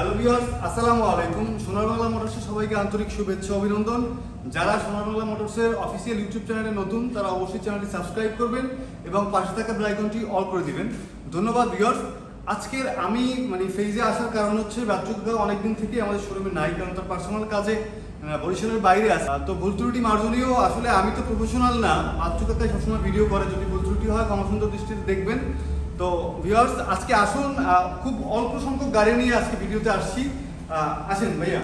Hello viewers আসসালামু আলাইকুম। সোনার বাংলা মোটরসের সবাইকে আন্তরিক শুভেচ্ছা, অভিনন্দন। যারা সোনার বাংলা মোটরসের অফিসিয়াল ইউটিউব চ্যানেলে নতুন, তারা অবশ্যই চ্যানেলটি সাবস্ক্রাইব করবেন এবং পাশে থাকা আইকনটি অল করে দিবেন। ধন্যবাদ ভিউয়ার্স আজকের আমি মানে ফেজে আসার কারণ হচ্ছে, বাচ্চুকা অনেকদিন থেকে আমাদের শোরুমে নাই, কারণ তার পার্সোনাল কাজে বরিশালের বাইরে আছে। তো ভুল ত্রুটি মার্জনীয়, আসলে আমি তো প্রফেশনাল না। বাচ্চুকাকাই সবসময় ভিডিও করে, যদি ভুল ত্রুটি হয়, ক্ষমাসুন্দর দৃষ্টিতে দেখবেন। তো ভিউয়ার্স আজকে আসুন খুব অল্প সংখ্যক গাড়ি নিয়ে আজকে ভিডিওতে আসছি। আসেন ভাইয়া।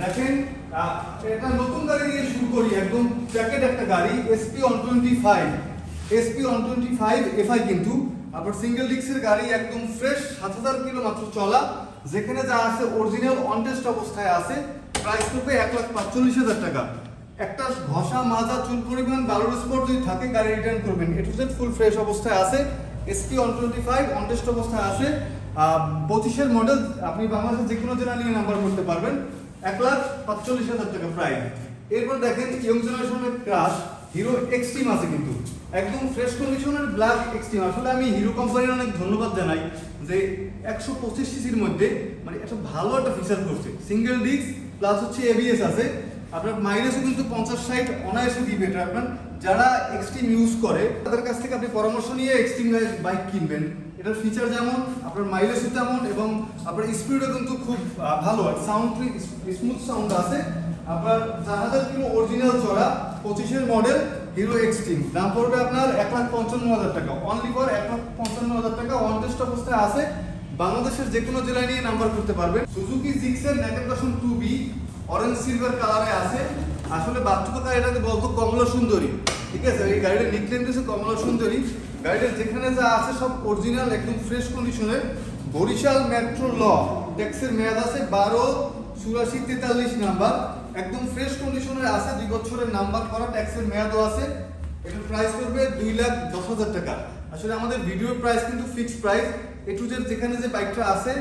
দেখেন এটা নতুন গাড়ি নিয়ে শুরু করি, একদম প্যাকেট একটা গাড়ি SP one twenty five SP one twenty five FI কিন্তু আপনার সিঙ্গেল ডিক্সের গাড়ি, একদম ফ্রেশ সাত হাজার কিলো মাত্র চলা। যেখানে যা আছে অরিজিনাল অনটেস্ট অবস্থায় আছে প্রাইস করবে এক লাখ পাঁচচল্লিশ হাজার টাকা। একটা ঘষা, মাজা, চুল পরিমাণ বালুর স্পট যদি থাকে, গাড়ি রিটার্ন করবেন। A to Z full fresh অবস্থায় আছে। SP one twenty five on test অবস্থায় আছে। পঁচিশের মডেল আপনি বাংলাদেশের যে কোনো জেলা নিয়ে নাম্বার করতে পারবেন। এক লাখ পাঁচচল্লিশ হাজার টাকা প্রাইস এরপর দেখেন ইয়ং জেনারেশনের ক্রাশ হিরো এক্সট্রিম আছে কিন্তু। একদম ফ্রেশ কন্ডিশনের ব্ল্যাক এক্সট্রিম আসলে আমি হিরো কোম্পানির অনেক ধন্যবাদ জানাই যে একশো পঁচিশ সিসির মধ্যে মানে একটা ভালো একটা ফিচার করছে। সিঙ্গেল ডিস্ক প্লাস হচ্ছে এবিএস আছে। আপনার মাইলেজও কিন্তু পঞ্চাশ ষাট, অনায়াসে দিবে এটা আপনার? যারা এক্সট্রিম ইউজ করে, তাদের কাছ থেকে আপনি পরামর্শ নিয়ে এক্সট্রিম বাইক কিনবেন। এটার ফিচার যেমন, আপনার মাইলেজও তেমন এবং আপনার স্পিডও কিন্তু খুব ভালো। আর সাউন্ড স্মুথ সাউন্ড আছে। আপনার চার হাজার কিলো অরিজিনাল চড়া, পঁচিশের মডেল হিরো এক্সট্রিম দাম পড়বে আপনার এক লাখ পঞ্চান্ন হাজার টাকা। অনলি ফর এক লাখ পঞ্চান্ন হাজার টাকা ওয়ান টেস্ট অবস্থায় আছে। বাংলাদেশের যে কোনো জেলায় নিয়ে নাম্বার করতে পারবেন। Suzuki Gixxer naked version two B orange silver কালারে আছে। আসলে বাচ্চুকা এটাকে বলতো কমলা সুন্দরী। ঠিক আছে? এই গাড়িটার নিকনেম দিয়েছে কমলা সুন্দরী। গাড়িটা যেখানে যা আছে সব অরিজিনাল একদম ফ্রেশ কন্ডিশনে বরিশাল মেট্রো ল ট্যাক্সের মেয়াদ আছে বারো চুরাশি তেতাল্লিশ নাম্বার। একদম ফ্রেশ কন্ডিশনের আছে, দুই বছরের নাম্বার করা ট্যাক্সের মেয়াদও আছে। এটার প্রাইস করবে দুই লাখ দশ হাজার টাকা। আসলে আমাদের ভিডিওর প্রাইস কিন্তু fixed price A to Z যেখানে যে বাইকটা আছে,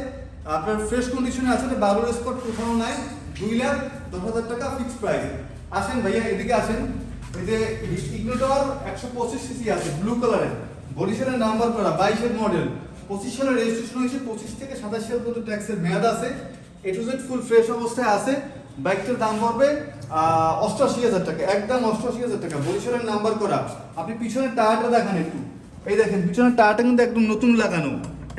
আপনার ফ্রেশ কন্ডিশনে আছে, বারোর স্পট কোথাও নাই। দুই লাখ দশ হাজার টাকা ফিক্সড প্রাইস আসেন ভাইয়া, এদিকে আসেন। এই যে ইগনোটর একশো পঁচিশ সিসি আছে ব্লু কালারের বরিশালের নাম্বার করা, বাইশের মডেল পঁচিশ রেজিস্ট্রেশন হয়েছে, পঁচিশ থেকে সাতাশ সাল পর্যন্ত ট্যাক্সের মেয়াদ আছে। A to Z full fresh অবস্থায় আছে। বাইকটার দাম পড়বে অষ্টআশি হাজার টাকা, একদম অষ্টআশি হাজার টাকা। বরিশালের নাম্বার করা। আপনি পিছনের টায়ারটা দেখান একটু। এই দেখেন, পিছনের টায়ারটা কিন্তু একদম নতুন লাগানো।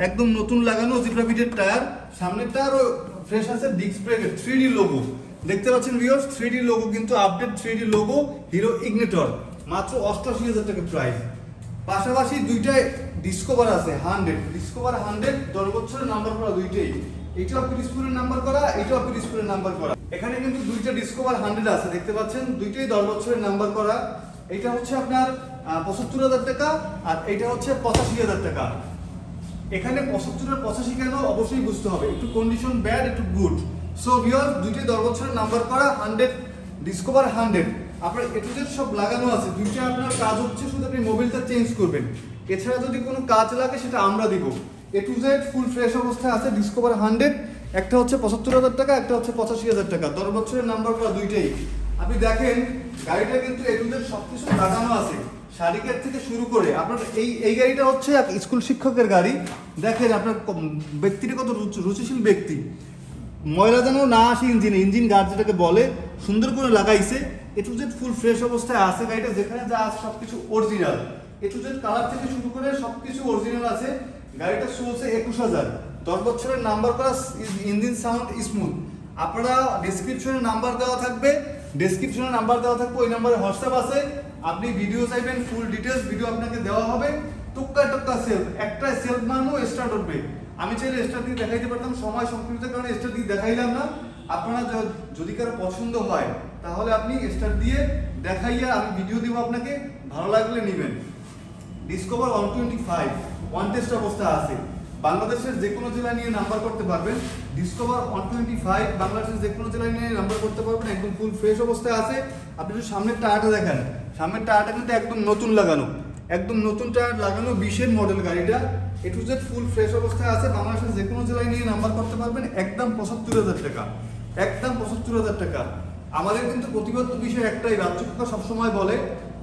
একদম নতুন লাগানো জিব্রা বিটের টায়ার সামনের টায়ারও ফ্রেশ আছে ডিস্ক ব্রেকের থ্রি ডি লোগো দেখতে পাচ্ছেন ভিউয়ার্স থ্রি ডি লোগো কিন্তু update three D logo Hero Ignitor মাত্র অষ্টআশি হাজার টাকা প্রাইস পাশাপাশি দুইটাই ডিসকভার আছে হান্ড্রেড ডিসকভার হান্ড্রেড দশ বছরের নাম্বার করা দুইটাই। এটাও পিরিসপুরের নাম্বার করা, এটাও পিরিসপুরের নাম্বার করা। এখানে কিন্তু দুইটা ডিসকভার হান্ড্রেড আছে, দেখতে পাচ্ছেন? দুইটাই দশ বছরের নাম্বার করা। এটা হচ্ছে আপনার পঁচাত্তর হাজার টাকা, আর এটা হচ্ছে পঁচাশি হাজার টাকা। এখানে পঁচাত্তরের পঁচাশি কেন? অবশ্যই বুঝতে হবে। একটু কন্ডিশন ব্যাড একটু গুড সো ভিওর দুইটি দশ বছরের নাম্বার করা হান্ড্রেড ডিসকভার হান্ড্রেড আপনার এটু জেড সব লাগানো আছে। দুইটা আপনার কাজ হচ্ছে শুধু আপনি মোবিলটা চেঞ্জ করবেন। এছাড়া যদি কোনো কাজ লাগে, সেটা আমরা দিব। A to Z full fresh অবস্থায় আছে ডিসকভার হান্ড্রেড একটা হচ্ছে পঁচাত্তর হাজার টাকা, একটা হচ্ছে পঁচাশি হাজার টাকা। দশ বছরের নাম্বার করা দুইটাই। আপনি দেখেন, গাড়িটা কিন্তু এ টু জেড সব কিছু লাগানো আছে। শাড়িকের থেকে শুরু করে আপনার এই এই গাড়িটা হচ্ছে স্কুল শিক্ষকের গাড়ি। দেখেন আপনার ব্যক্তিটা কত রুচিশীল ব্যক্তি। ময়লা যেন না আসে ইঞ্জিনে, ইঞ্জিন গার্ড যেটাকে বলে, সুন্দর করে লাগাইছে। A to Z full fresh অবস্থায় আছে গাড়িটা যেখানে যা আছে সবকিছু original A to Z colour থেকে শুরু করে সবকিছু অরিজিনাল আছে। গাড়িটা চলছে একুশ হাজার। দশ বছরের নাম্বার করা ইঞ্জিন সাউন্ড স্মুথ আপনারা ডেসক্রিপশনে নাম্বার দেওয়া থাকবে। ডেসক্রিপশনে নাম্বার দেওয়া থাকবে, ওই নাম্বারে হোয়াটসঅ্যাপ আছে। আপনি ভিডিও চাইবেন ফুল ডিটেলস ভিডিও আপনাকে দেওয়া হবে। টুক্কা টুক্কা সেলফ একটা সেলফ মানও স্টার্ট উঠবে আমি চাইলে স্টার দিয়ে দেখাইতে পারতাম, সময় সংকীর্ণতার কারণে স্টার দিয়ে দেখাইলাম না। আপনারা যদি কারও পছন্দ হয়, তাহলে আপনি স্টার দিয়ে দেখাইয়া আমি ভিডিও দিব আপনাকে, ভালো লাগলে নেবেন। Discover one twenty five one test অবস্থা আছে। বাংলাদেশের যে কোনো জেলা নিয়ে নাম্বার করতে পারবেন। ডিসকভার ওয়ান টোয়েন্টি ফাইভ বাংলাদেশের যে কোনো জেলায় নিয়ে নাম্বার করতে পারবেন, একদম ফুল ফ্রেশ অবস্থায় আছে। আপনি যদি সামনের টায়ারটা দেখেন, সামনের টায়ারটা কিন্তু একদম নতুন লাগানো। একদম নতুন টায়ার লাগানো বিশের মডেল গাড়িটা। A to Z full fresh অবস্থায় আছে। বাংলাদেশের যে কোনো জেলায় নিয়ে নাম্বার করতে পারবেন একদম পঁচাত্তর হাজার টাকা। একদম পঁচাত্তর হাজার টাকা। আমাদের কিন্তু প্রতিবদ্ধ বিষয় একটাই রাজ্যকা সবসময় বলে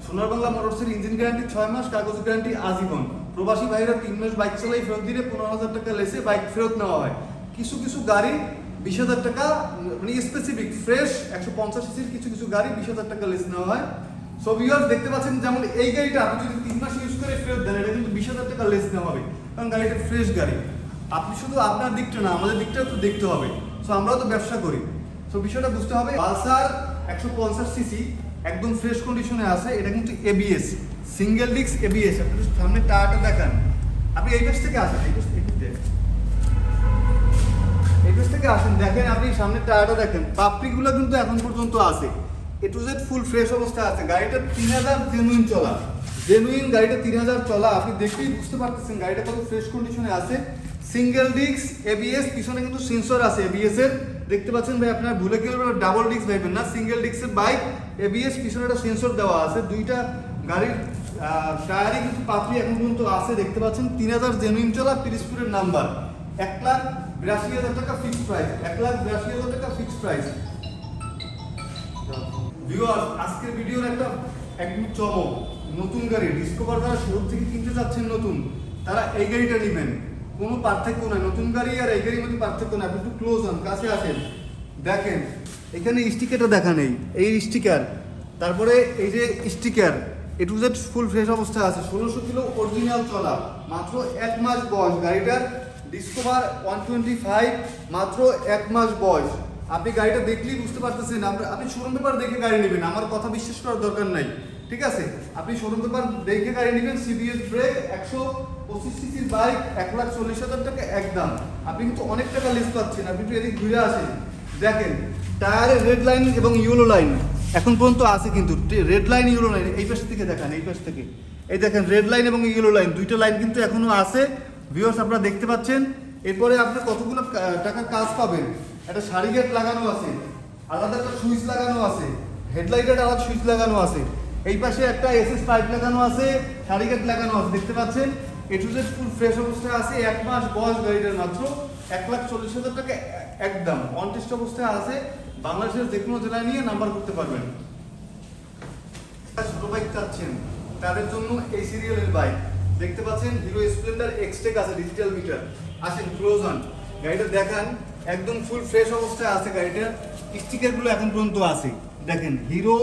সোনার বাংলা মোটরসের ইঞ্জিন গ্যারান্টি ছয় মাস, কাগজ গ্যারান্টি আজীবন প্রবাসী ভাইরা তিন মাস বাইক চালাই ফেরত দিলে পনেরো হাজার টাকা লেসে বাইক ফেরত নেওয়া হয়। কিছু কিছু গাড়ি বিশ হাজার টাকা মানে স্পেসিফিক ফ্রেশ একশো পঞ্চাশ সিসির কিছু কিছু গাড়ি বিশ হাজার টাকা লেস নেওয়া হয়। সো ভিউয়ার্স দেখতে পাচ্ছেন যেমন এই গাড়িটা আপনি যদি তিন মাস ইউজ করে ফেরত দেন, এটা কিন্তু বিশ হাজার টাকা লেস নেওয়া হবে। কারণ গাড়িটা ফ্রেশ গাড়ি। আপনি শুধু আপনার দিকটা না, আমাদের দিকটাও তো দেখতে হবে। সো আমরাও তো ব্যবসা করি। সো বিষয়টা বুঝতে হবে, পালসার একশো পঞ্চাশ সিসি একদম ফ্রেশ কন্ডিশনে আছে, এটা কিন্তু এবিএস সিঙ্গেল ডিস্ক এবিএস আপনি সামনে টায়ারটা দেখান। আপনি এই পাশ থেকে আসেন, এই পাশ দিয়ে। এই পাশ থেকে আসেন, দেখেন আপনি সামনে টায়ারটা দেখেন। পাপড়িগুলো কিন্তু এখন পর্যন্ত আছে। A to Z full fresh অবস্থা আছে। গাড়িটা তিন হাজার জেনুইন চলা। জেনুইন গাড়িটা তিন হাজার চলা, আপনি দেখলেই বুঝতে পারতেছেন গাড়িটা কত ফ্রেশ কন্ডিশনে আছে। সিঙ্গেল ডিস্ক এবিএস পিছনে কিন্তু সেন্সর আছে এবিএস এর। দেখতে পাচ্ছেন ভাই, আপনার ভুলে গেলে ডাবল ডিস্ক ভাইবেন না। সিঙ্গেল ডিস্কের বাইক এবিএস পিছনে একটা সেন্সর দেওয়া আছে। দুইটা গাড়ির টায়ারে কিন্তু পাপড়ি এখন পর্যন্ত আছে। দেখতে পাচ্ছেন, তিন হাজার জেনুইন চলা পিরিসপুরের নাম্বার এক লাখ বিরাশি হাজার টাকা ফিক্সড প্রাইস এক লাখ বিরাশি হাজার টাকা ফিক্সড প্রাইস ভিউয়ার আজকের ভিডিওর একটা একদম চমক। নতুন গাড়ি ডিসকভার যারা শোরুম থেকে কিনতে চাচ্ছেন নতুন, তারা এই গাড়িটা নেবেন। কোনো পার্থক্য নাই। নতুন গাড়ি আর এই গাড়ির মধ্যে পার্থক্য নাই। আপনি একটু ক্লোজ হন, কাছে আসেন। দেখেন, এখানে স্টিকারটা দেখা নেই। এই স্টিকার তারপরে এই যে sticker A to Z full fresh অবস্থায় আছে। ষোলোশো কিলো অরিজিনাল চলা। মাত্র এক মাস বয়স। গাড়িটার ডিসকভার ওয়ান টোয়েন্টি ফাইভ মাত্র এক মাস বয়স। আপনি গাড়িটা দেখলেই বুঝতে পারতেছেন আপনি শোরুম পেপার দেখে গাড়ি নেবেন, আমার কথা বিশ্বাস করার দরকার নাই, ঠিক আছে? আপনি শোরুম পেপার দেখে গাড়ি নেবেন সিবিএস ব্রেক একশো পঁচিশ সিসির বাইক এক লাখ চল্লিশ হাজার টাকা একদম। আপনি কিন্তু অনেক টাকা লিস্ট পাচ্ছেন, আপনি একটু এদিক ঘুরে আসেন। দেখেন টায়ারের রেড লাইন এবং ইয়েলো লাইন এখন পর্যন্ত আছে কিন্তু রেড লাইন ইয়েলো লাইন এই পাশ থেকে দেখান, এই পাশ থেকে। এই দেখেন রেড লাইন এবং ইয়েলো লাইন দুইটা লাইন কিন্তু এখনও আছে। ভিউয়ার্স আপনারা দেখতে পাচ্ছেন, এরপরে আপনি কতগুলো কা- টাকার কাজ পাবেন? একটা সারি গেট লাগানো আছে, আলাদা একটা সুইচ লাগানো আছে হেডলাইটের আলাদা সুইচ লাগানো আছে। এই পাশে একটা এসএস পাইপ লাগানো আছে সারি গেট লাগানো আছে, দেখতে পাচ্ছেন? A to Z full fresh অবস্থায় আছে, এক মাস বয়স গাড়িটার মাত্র, এক লাখ চল্লিশ হাজার টাকা একদম অন টেস্ট অবস্থায় আছে, বাংলাদেশের যে কোনো জেলায় নিয়ে নাম্বার করতে পারবেন। ছোট বাইক চাচ্ছেন, তাদের জন্য এই সিরিয়ালের বাইক দেখতে পাচ্ছেন হিরো স্প্লেন্ডার এক্সটেক আছে ডিজিটাল মিটার আসেন ক্লোজ অন গাড়িটা দেখান। একদম ফুল ফ্রেশ অবস্থায় আছে গাড়িটার স্টিকারগুলো এখন পর্যন্ত আছে। দেখেন Hero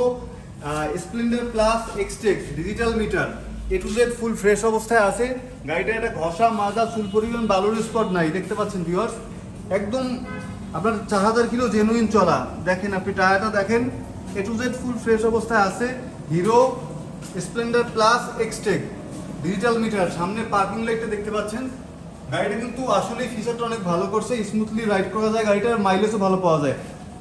Splendor plus Xtec digital meter A to Z full fresh অবস্থায় আছে। গাড়িটা একটা ঘষা, মাজা, চুল পরিমাণ বালুর স্পট নাই। দেখতে পাচ্ছেন ভিউয়ার্স একদম আপনার চার হাজার কিলো জেনুইন চলা। দেখেন আপনি টায়ারটা দেখেন। A to Z full fresh অবস্থায় আছে। Hero Splendor plus Xtec digital meter সামনে পার্কিং লাইটটা দেখতে পাচ্ছেন। গাড়িটা কিন্তু আসলে ফিচারটা অনেক ভালো করছে স্মুথলি রাইড করা যায়, গাড়িটার মাইলেজও ভালো পাওয়া যায়।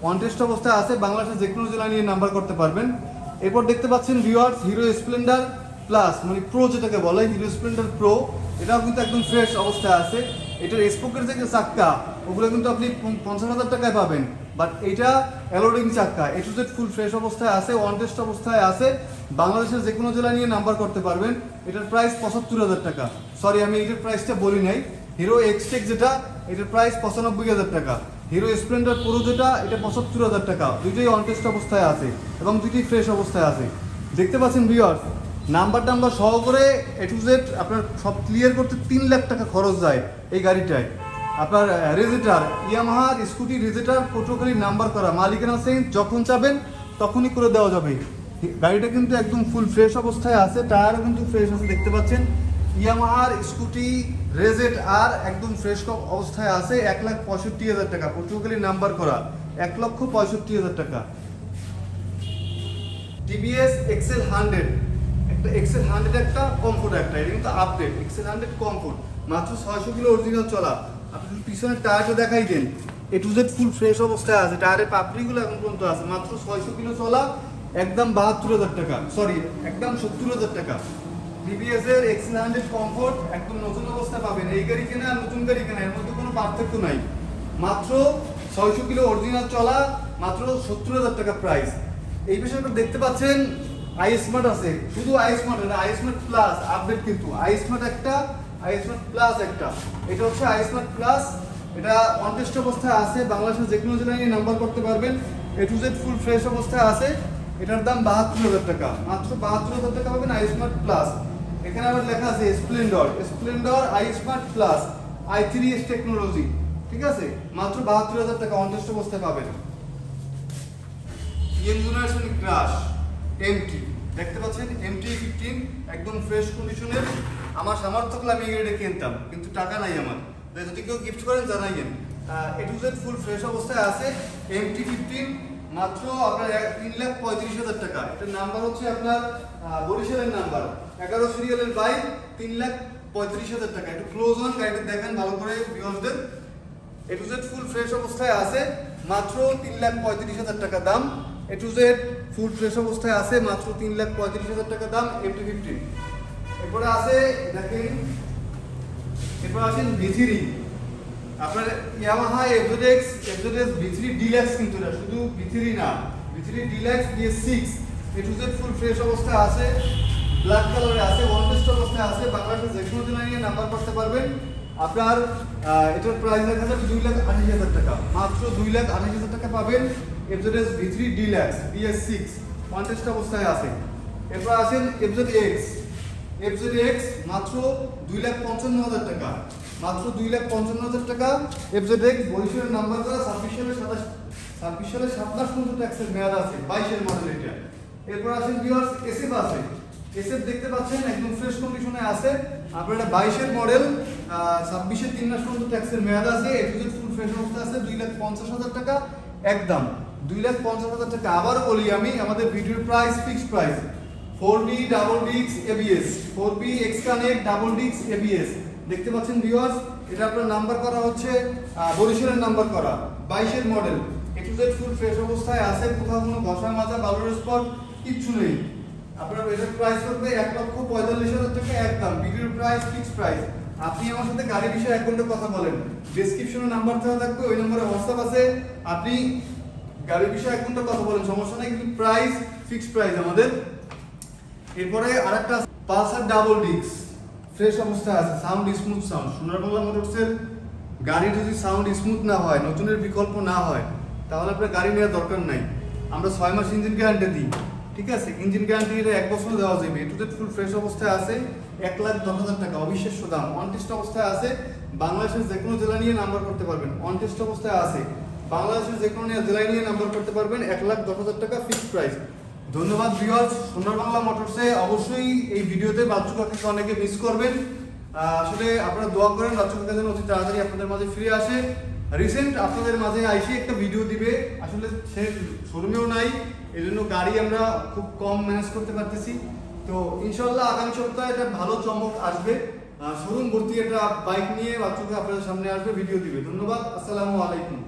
অনটেস্ট অবস্থায় আছে, বাংলাদেশের যে কোনো জেলা নিয়ে নাম্বার করতে পারবেন। এরপর দেখতে পাচ্ছেন রিওয়ার্স হিরো স্প্লেন্ডার প্লাস মানে প্রো যেটাকে বলে হিরো স্প্লেন্ডার প্রো এটাও কিন্তু একদম ফ্রেশ অবস্থায় আছে। এটার স্পোকের যে চাক্কা, ওগুলো কিন্তু আপনি পঞ্চ- পঞ্চাশ হাজার টাকায় পাবেন। বাট এটা অ্যালোডিং চাক্কা A to Z full fresh অবস্থায় আছে ওয়ান টেস্ট অবস্থায় আছে। বাংলাদেশের যে কোনো জেলা নিয়ে নাম্বার করতে পারবেন। এটার প্রাইস পঁচাত্তর হাজার টাকা। সরি আমি এটার প্রাইসটা বলি নাই। হিরো এক্সটেক যেটা, এটার প্রাইস পঁচানব্বই হাজার টাকা। হিরো স্প্লেন্ডার প্রো যেটা, এটা পঁচাত্তর হাজার টাকা। দুইটাই অন টেস্ট অবস্থায় আছে এবং দুইটি ফ্রেশ অবস্থায় আছে। দেখতে পাচ্ছেন ভিওর নাম্বার টাম্বার সহ করে এ টু জেড আপনার সব ক্লিয়ার করতে তিন লাখ টাকা খরচ যায় এই গাড়িটায়। আপনার রেজিটার ইয়ামাহার স্কুটি রেজিটার পটুখালি নাম্বার করা। মালিকানা সেন্স যখন চাবেন, তখনই করে দেওয়া যাবে। গাড়িটা কিন্তু একদম ফুল ফ্রেশ অবস্থায় আছে টায়ারও কিন্তু ফ্রেশ আছে, দেখতে পাচ্ছেন। ইয়ামাহার স্কুটি রেজেট আর একদম ফ্রেশ অবস্থায় আছে, এক লাখ পঁয়ষট্টি হাজার টাকা। পটুখালি নাম্বার করা, এক লক্ষ পঁয়ষট্টি হাজার টাকা। টিভিএস এক্সেল হান্ড্রেড একটা এক্সেল হান্ড্রেড একটা কমফোর্ট একটা। এটা কিন্তু আপডেট এক্সেল হান্ড্রেড কমফোর্ট মাত্র ছয়শো কিলো অরিজিনাল চলা। আপনি পিছনের টায়ারটা দেখাই দেন। A to Z full fresh অবস্থায় আছে। টায়ারের পাপড়িগুলো এখন পর্যন্ত আছে। মাত্র ছয়শো কিলো চলা, একদম বাহাত্তর হাজার টাকা। সরি একদম সত্তর হাজার টাকা। টিভিএস এর এক্সেল হান্ড্রেড কমফোর্ট একদম নতুন অবস্থা পাবেন। এই গাড়ি কেনা আর নতুন গাড়ি কেনা, এর মধ্যে কোনো পার্থক্য নাই। মাত্র ছয়শো কিলো অরিজিনাল চলা, মাত্র সত্তর হাজার টাকা প্রাইস এই বিষয়টা দেখতে পাচ্ছেন আই স্মার্ট আছে। শুধু আই স্মার্ট না আই স্মার্ট প্লাস আপডেট কিন্তু। আই স্মার্ট একটা আই স্মার্ট প্লাস একটা। এটা হচ্ছে আই স্মার্ট প্লাস। এটা অনটেস্ট অবস্থায় আছে। বাংলাদেশের যে কোনো জেলায় নাম্বার করতে পারবেন। A to Z full fresh অবস্থায় আছে। এটার দাম বাহাত্তর হাজার টাকা। মাত্র বাহাত্তর হাজার টাকা পাবেন আই স্মার্ট প্লাস। এখানে আবার লেখা আছে Splendor. Splendor iSmart plus, i three S technology. ঠিক আছে? মাত্র বাহাত্তর হাজার টাকা অনটেস্ট অবস্থায় পাবেন। ইয়েন জেনারেশন ক্রাশ এমটি দেখতে পাচ্ছেন? এমটি ফিফটিন একদম ফ্রেশ কন্ডিশনের আমার সামর্থ্য থাকলে আমি এটা কিনতাম, কিন্তু টাকা নাই আমার। যদি কেউ গিফট করেন জানাইয়েন A to Z full fresh অবস্থায় আছে এমটি ফিফটিন মাত্র আপনার তিন লাখ পঁয়ত্রিশ হাজার টাকা। এটার নাম্বার হচ্ছে আপনার বরিশালের নাম্বার এগারো সিরিয়ালের বাইক তিন লাখ পঁয়ত্রিশ হাজার টাকা। একটু ক্লোজ হন, গাড়িটা দেখেন ভালো করে ভিউয়ার্সদের A to Z full fresh অবস্থায় আছে, মাত্র তিন লাখ পঁয়ত্রিশ হাজার টাকা দাম। A to Z full fresh অবস্থায় আছে, মাত্র তিন লাখ পঁয়ত্রিশ হাজার টাকা দাম এমটি ফিফটিন এরপরে আছে, দেখেন, এরপর আছেন ভিথিরি আপনার ইয়ামাহা এফজেডএক্স এফজেডএক্স ভিথিরি ডিলাক্স কিন্তু না, শুধু ভিথিরি না V three deluxe BS six A to Z full fresh অবস্থায় আছে ব্ল্যাক কালারে আছে ওয়ান টেস্ট অবস্থায় আছে, বাংলাদেশের যে কোনো জেলা নিয়ে নাম্বার করতে পারবেন। আপনার এটার প্রাইস দেখা যাবে দুই লাখ আঠাশ হাজার টাকা। মাত্র দুই লাখ আঠাশ হাজার টাকা পাবেন FZX V three deluxe BS six one test অবস্থায় আছে। এরপর আছেন এফজেড এক্স এফজেড এক্স মাত্র দুই লাখ পঞ্চান্ন হাজার টাকা। মাত্র দুই লাখ পঞ্চান্ন হাজার টাকা এফজেড এক্স বরিশালের নাম্বার করা ছাব্বিশ সালে সাতাশ, ছাব্বিশ সালে সাতাশ পর্যন্ত ট্যাক্সের মেয়াদ আছে, বাইশের মডেল এটা। এরপর আসেন এসএফ আছে। এসএফ দেখতে পাচ্ছেন, একদম ফ্রেশ কন্ডিশনে আছে। আপনার এটা বাইশের মডেল ছাব্বিশের তিন মাস পর্যন্ত ট্যাক্সের মেয়াদ আছে। এফজেড ফুল ফ্রেশ অবস্থা আছে, দুই লাখ পঞ্চাশ হাজার টাকা একদম। দুই লাখ পঞ্চাশ হাজার টাকা আবারও বলি আমি, আমাদের ভিডিওর price fixed price four B double ডিক্স ABS four B x connect double ডিক্স এবিএস দেখতে পাচ্ছেন ভিউয়ার্স এটা আপনার নাম্বার করা হচ্ছে বরিশালের নাম্বার করা, বাইশের model A to Z full fresh অবস্থায় আছে, কোথাও কোনো ঘষা মাজা বালুর স্পট কিচ্ছু নেই। আপনার এটার প্রাইস করবে এক লক্ষ পঁয়তাল্লিশ হাজার টাকা একদম ভিডিওর প্রাইস ফিক্স প্রাইস আপনি আমার সাথে গাড়ি বিষয়ে এক ঘণ্টা কথা বলেন। ডিসক্রিপশনে নাম্বার দেওয়া থাকবে, ওই নম্বরে হোয়াটসঅ্যাপ আছে। আপনি গাড়ির বিষয়ে এক ঘণ্টা কথা বলেন, সমস্যা নেই, কিন্তু প্রাইস ফিক্স প্রাইস আমাদের। এরপরে আরেকটা পালসার ডাবল ডিক্স ফ্রেশ অবস্থায় আছে, সাউন্ড স্মুথ সাউন্ড। সোনার বাংলা মোটরসের গাড়ি যদি সাউন্ড স্মুথ না হয়, নতুনের বিকল্প না হয়, তাহলে আপনার গাড়ি নেওয়ার দরকার নাই। আমরা ছয় মাস ইঞ্জিন গ্যারান্টি দিই, ঠিক আছে? ইঞ্জিন গ্যারান্টি এটা এক বছর দেওয়া যাবে। এটু ফুল ফ্রেশ অবস্থায় আছে, এক লাখ দশ হাজার টাকা, অবিশ্বাস্য দাম। অন টেস্ট অবস্থায় আছে, বাংলাদেশের যে কোনো জেলা নিয়ে নাম্বার করতে পারবেন। অন টেস্ট অবস্থায় আছে, বাংলাদেশের যে কোনো জেলায় নিয়ে নাম্বার করতে পারবেন, এক লাখ দশ হাজার টাকা ফিক্সড প্রাইস ধন্যবাদ ভিউয়ার্স সোনার বাংলা মোটরসে অবশ্যই এই ভিডিওতে বাচ্চু কাকাকে অনেকে মিস করবেন। আসলে আপনারা দোয়া করেন, বাচ্চু কাকা যেন অতি তাড়াতাড়ি আপনাদের মাঝে ফিরে আসে। রিসেন্ট আপনাদের মাঝে আইসে একটা ভিডিও দিবে। আসলে সে শোরুমেও নাই এই জন্য গাড়ি আমরা খুব কম ম্যানেজ করতে পারতেছি। তো ইনশাল্লাহ আগামী সপ্তাহে একটা ভালো চমক আসবে। শোরুম ভর্তি একটা বাইক নিয়ে বাচ্চু কাকা আপনাদের সামনে আসবে ভিডিও দিবে। ধন্যবাদ, আসসালামু আলাইকুম।